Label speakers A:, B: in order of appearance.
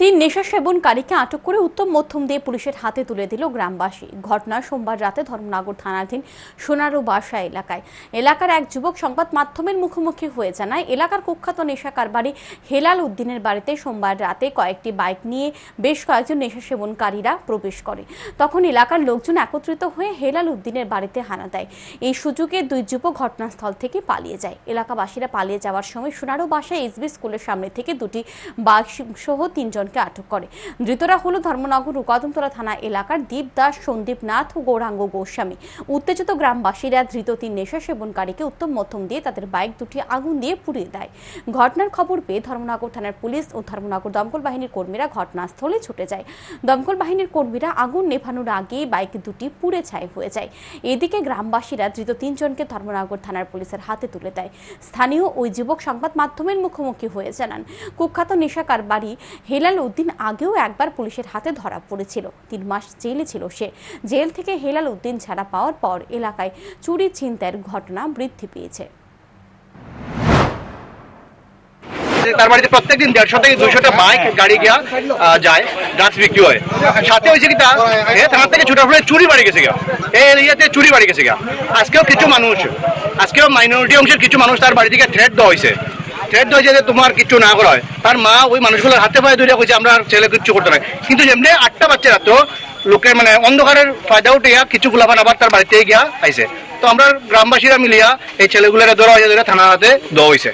A: তিন নেশা সেবনকারীকে আটক করে উত্তম মধ্যম দিয়ে পুলিশের হাতে তুলে দিল গ্রামবাসী। ঘটনা সোমবার রাতে ধর্মনগর থানাধীন সোনারু বাসা এলাকায়। এলাকার এক যুবক সংবাদ মাধ্যমের মুখোমুখি হয়ে জানায়, এলাকার কুখ্যাত নেশা কারবারি হেলাল উদ্দিনের বাড়িতে সোমবার রাতে কয়েকটি বাইক নিয়ে বেশ কয়েকজন নেশা সেবনকারীরা প্রবেশ করে। তখন এলাকার লোকজন একত্রিত হয়ে হেলাল উদ্দিনের বাড়িতে হানা দেয়। এই সুযোগে দুই যুবক ঘটনাস্থল থেকে পালিয়ে যায়। এলাকাবাসীরা পালিয়ে যাওয়ার সময় সোনারু বাসায় এসবি স্কুলের সামনে থেকে দুটি বাইক সহ তিনজনকে আটক করে। ধৃতরা হলো ধর্মনগর ও থানা এলাকার দীপ দাস, সন্দীপ নাথ ও গৌরাঙ্গ গোস্বামী। উত্তেজিত গ্রামবাসীরা ধৃত তিন নেশা সেবনকারীকে উত্তম মধ্যম দিয়ে তাদের বাইক দুটি আগুন দিয়ে পুড়িয়ে দেয়। ঘটনার খবর পেয়ে ধর্মনগর থানার পুলিশ ও ধর্মনগর দমকল বাহিনীর কর্মীরা ঘটনাস্থলে ছুটে যায়। দমকল বাহিনীর কর্মীরা আগুন নেভানোর আগেই বাইক দুটি পুড়ে ছাই হয়ে যায়। এদিকে গ্রামবাসীরা ধৃত তিনজনকে ধর্মনগর থানার পুলিশের হাতে তুলে দেয়। স্থানীয় ওই যুবক সংবাদ মাধ্যমের মুখোমুখি হয়ে জানান, কুখ্যাত নেশা কারবারি হেলাল উদ্দিন আগেও একবার পুলিশের হাতে ধরা পড়েছিল। তিন মাস জেলে ছিল সে। জেল থেকে হেলাল উদ্দিন ছাড়া পাওয়ার পর এলাকায় চুরি ছিনতাইয়ের ঘটনা বৃদ্ধি পেয়েছে।
B: তার বাড়িতে প্রত্যেকদিন দেড়শো থেকে দুইশোটা বাইক গাড়ি গিয়া যায়, ড্রাগস বিক্রি হয়। সাথে হয়েছে কি তা? এ থেকে ছোটা ফুলে চুরি বাড়ি গেছে গা এই এরিয়াতে চুরি বাড়ি গেছে গা আজকেও কিছু মানুষ, আজকেও মাইনরিটি অংশের কিছু মানুষ তার বাড়ি থেকে থ্রেট দেওয়া হয়েছে। থ্রেট হয়েছে যে তোমার কিছু না করা হয়। তার মা ওই মানুষগুলোর হাতে পায়ে ধরে কইছে, আমরা ছেলে কিছু করতে নাই। কিন্তু যেমনি আটটা বাচ্চারা তো লোকের মানে অন্ধকারের ফায়দা উঠিয়া কিছু গুলাবান আবার তার বাড়িতে গিয়া আইছে। তো আমরা গ্রামবাসীরা মিলিয়া এই ছেলেগুলোরা ধরা হয়েছে ধরে থানা হাতে দেওয়া হয়েছে